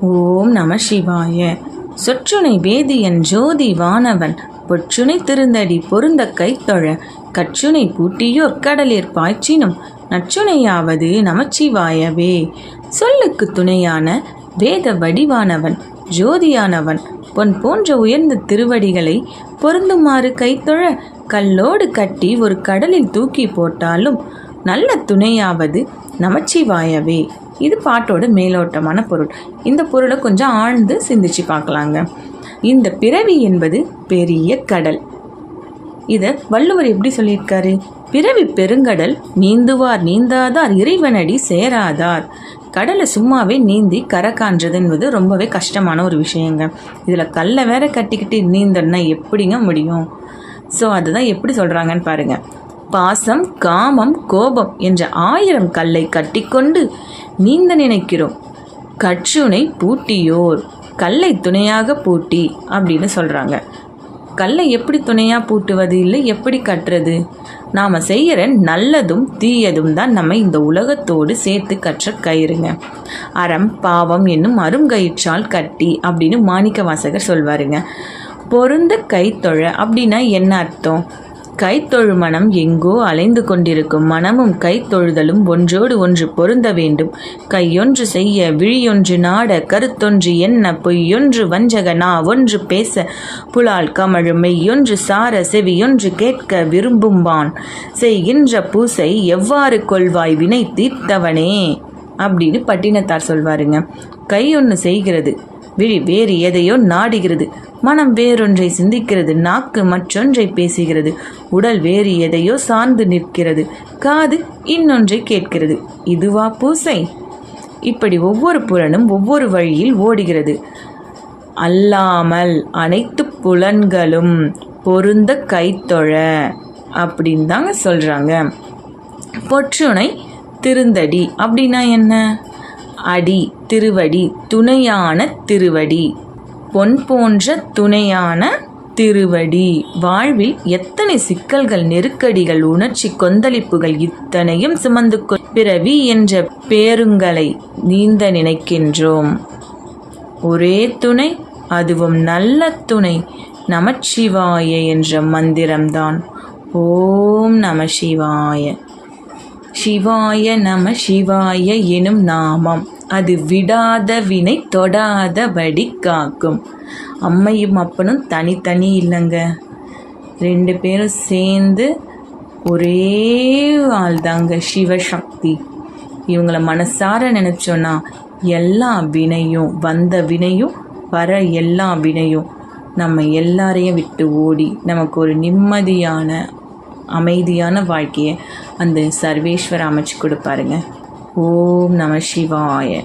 ஓம் நம சிவாய. சொற்றுணை வேதியன் ஜோதி வானவன் பொற்றுணை திருந்தடி பொருந்த கைத்தொழ கற்றுணை பூட்டியோர் கடலிற் பாய்ச்சினும் நச்சுனையாவது நமச்சிவாயவே சொல்லுக்கு துணையான வேத வடிவானவன் ஜோதியானவன் பொன் போன்ற உயர்ந்த திருவடிகளை பொருந்துமாறு கைத்தொழ கல்லோடு கட்டி ஒரு கடலில் தூக்கி போட்டாலும் நல்ல துணையாவது நமச்சிவாயவே இது பாட்டோட மேலோட்டமான பொருள். இந்த பொருளை கொஞ்சம் ஆழ்ந்து சிந்திச்சு பார்க்கலாங்க. இந்த பிறவி என்பது பெரிய கடல். இதை வள்ளுவர் எப்படி சொல்லியிருக்காரு? பிறவி பெருங்கடல் நீந்துவார் நீந்தாதார் இறைவனடி சேராதார். கடலை சும்மாவே நீந்தி கரை காண்றது என்பது ரொம்பவே கஷ்டமான ஒரு விஷயங்க. இதில் கல்லை வேற கட்டிக்கிட்டு நீந்தன்னா எப்படிங்க முடியும்? ஸோ அதுதான் எப்படி சொல்கிறாங்கன்னு பாருங்கள் பாசம் காமம் கோபம் என்ற ஆயிரம் கல்லை கட்டிக்கொண்டு நீந்த நினைக்கிறோம். கற்றுனை பூட்டியோர். கல்லை துணையாக பூட்டி அப்படின்னு சொல்கிறாங்க கல்லை எப்படி துணையாக பூட்டுவது இல்லை எப்படி கட்டுறது நாம் செய்கிற நல்லதும் தீயதும் தான் நம்ம இந்த உலகத்தோடு சேர்த்து கற்ற கயிறுங்க. அறம் பாவம் என்னும் அருங்கயிற்றால் கட்டி அப்படின்னு மாணிக்க வாசகர் சொல்வாருங்க. பொருந்த கைத்தொழ அப்படின்னா என்ன அர்த்தம்? கைத்தொழு மனம் எங்கோ அலைந்து கொண்டிருக்கும். மனமும் கைத்தொழுதலும் ஒன்றோடு ஒன்று பொருந்த வேண்டும். கையொன்று செய்ய விழியொன்று நாட கருத்தொன்று என்ன பொய்யொன்று வஞ்சக நா ஒன்று பேச. புலால் கமழு மெய்யொன்று சார செவியொன்று கேட்க விரும்பும்பான். செய்கின்ற பூசை எவ்வாறு கொள்வாய்? வினை தீர்த்தவனே! அப்படின்னு பட்டினத்தார் சொல்வாருங்க. கை ஒன்று செய்கிறது. விழி வேறு எதையோ நாடுகிறது. மனம் வேறொன்றை சிந்திக்கிறது. நாக்கு மற்றொன்றை பேசுகிறது. உடல் வேறு எதையோ சார்ந்து நிற்கிறது. காது இன்னொன்றை கேட்கிறது. இதுவா பூசை? இப்படி ஒவ்வொரு புலனும் ஒவ்வொரு வழியில் ஓடுகிறது. அல்லாமல் அனைத்து புலன்களும் பொருந்த கைத்தொழ அப்படின்னு தாங்க சொல்கிறாங்க பொற்றுணை திருந்தடி அப்படின்னா என்ன? அடி திருவடி துணையான திருவடி. பொன் போன்ற துணையான திருவடி. வாழ்வில் எத்தனை சிக்கல்கள் நெருக்கடிகள் உணர்ச்சி கொந்தளிப்புகள் இத்தனையும் சுமந்து பிறவி என்ற பேருங்களை நீந்த நினைக்கின்றோம். ஒரே துணை அதுவும் நல்ல துணை நமச்சிவாய என்ற மந்திரம்தான். ஓம் நம சிவாய. சிவாய நம சிவாய எனும் நாமம். அது விடாத வினை தொடாதபடி காக்கும். அம்மையும் அப்பனும் தனித்தனி இல்லைங்க. ரெண்டு பேரும் சேர்ந்து ஒரே ஆள் தாங்க சிவசக்தி. இவங்களை மனசார நினச்சோன்னா எல்லா வினையும் வந்த வினையும் வர எல்லா வினையும் நம்ம எல்லாரையும் விட்டு ஓடி நமக்கு ஒரு நிம்மதியான அமைதியான வாழ்க்கையை அந்த சர்வேஸ்வர் அமைச்சு கொடுப்பாருங்க. ஓம் நம சிவாய.